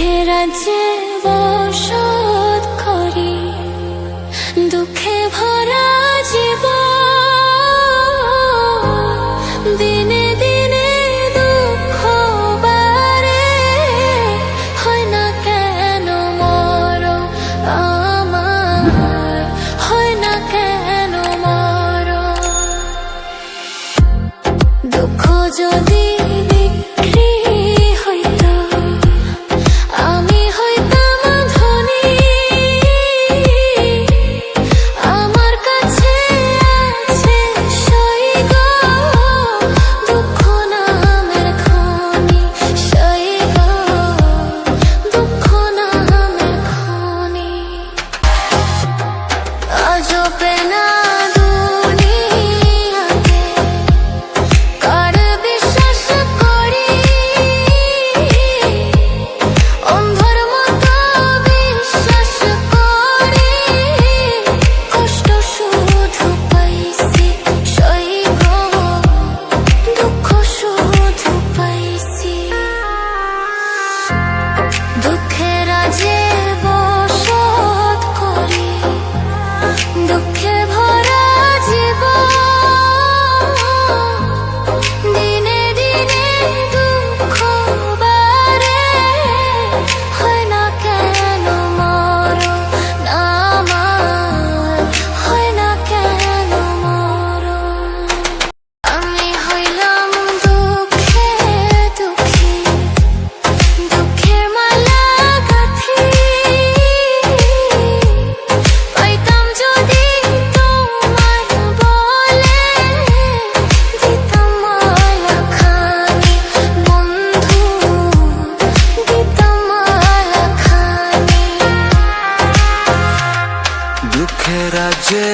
সুখেরা যে বসত করি, দুঃখে ভরা দিনে দিনে দুঃখ বারে হয় না কেন মর কেন মর দুঃখ যদি বিক্রি রাজে